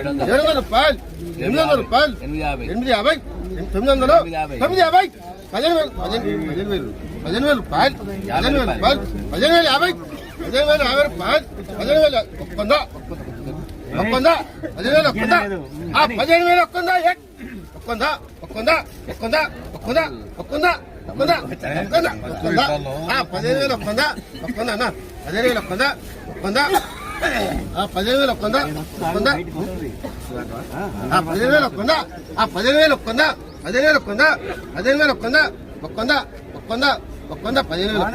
ఏడు వందల రూపాయలు ఎనిమిది వందల రూపాయలు ఎనిమిది యాభై ఎనిమిది యాభై తొమ్మిది వందలు తొమ్మిది యాభై. తొమ్మిది పదిహేను వేలు పదిహేను వేలు పదిహేను వేలు రూపాయలు పదిహేను వేలు రూపాయలు పదిహేను వేలు యాభై పదిహేను వేలు యాభై రూపాయలు పదిహేను వేలు ఒక్కొందా ఒక్కందా పదిహేను వేలు ఒక్కందా ఆ పదిహేను వేలు ఒక్కొంద ఏ? ఒక్కందా ఒక్కొంద ఒక్కందా ఒక్కొంద ఒక్కొందా ఒక్కొందా ఒక్కొందా ఆ పదిహేను వేలు ఒక్కందా ఒక్కొందా అన్న పదిహేను వేలు ఒక్కందా ఒక్కందా పదిహేను వేలు ఒక్కొందా ఒక్కొందా ఆ పదిహేను వేలు ఒక్కొందా ఆ పదిహేను వేలు ఒక్కొందా పదిహేను వేలు ఒక్కొందా పదిహేను వేలు ఒక్కొందా ఒక్కొందా ఒక్కొందా ఒక్కొందా పదిహేను వేలు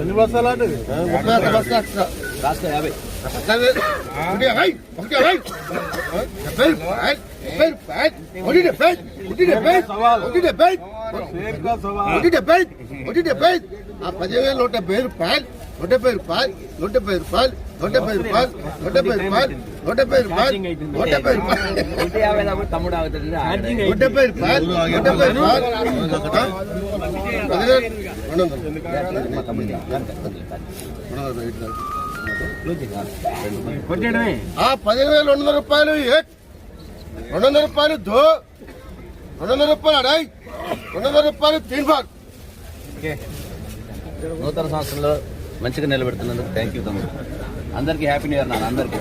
ఎన్ని అంటే? ముప్పై ఒక్క బస్తా ఎక్స్ట్రా. రాష్ట్ర యాభై. ఒకటి యాభై, ఒకటి యాభై. డెబ్బై రూపాయలు, డెబ్బై రూపాయలు, ఒకటి డెబ్బై, ఒకటి డెబ్బై, ఒకటి డెబ్బై, షేర్కా సవా ఒకటి డెబ్బై, ఒకటి డెబ్బై. ఆ పదిహేను వేల నూట డెబ్బై రూపాయలు నూట డెబ్బై రూపాయలు నూట డెబ్బై రూపాయలు నూట డెబ్బై రూపాయలు నూట డెబ్బై రూపాయలు నూట డెబ్బై రూపాయలు నూట డెబ్బై రూపాయలు. నూట యాభై దాకా తమ్ముడు ఆగుతుంది నూట డెబ్బై రూపాయలు నూట డెబ్బై రూపాయలు. ఆ? పదిహేను వేల రెండు వందల రూపాయలు రెండు వందల రూపాయలు దో? రెండు వందల రూపాయలు అడాయి. రెండు వందల రూపాయలు తీన్ బాగ్ నూతన సంవత్సరంలో మంచిగా నిలబెడుతున్నందుకు థ్యాంక్ యూ తమ్ముడు. అందరికీ హ్యాపీ న్యూ ఇయర్ నాన్న అందరికీ.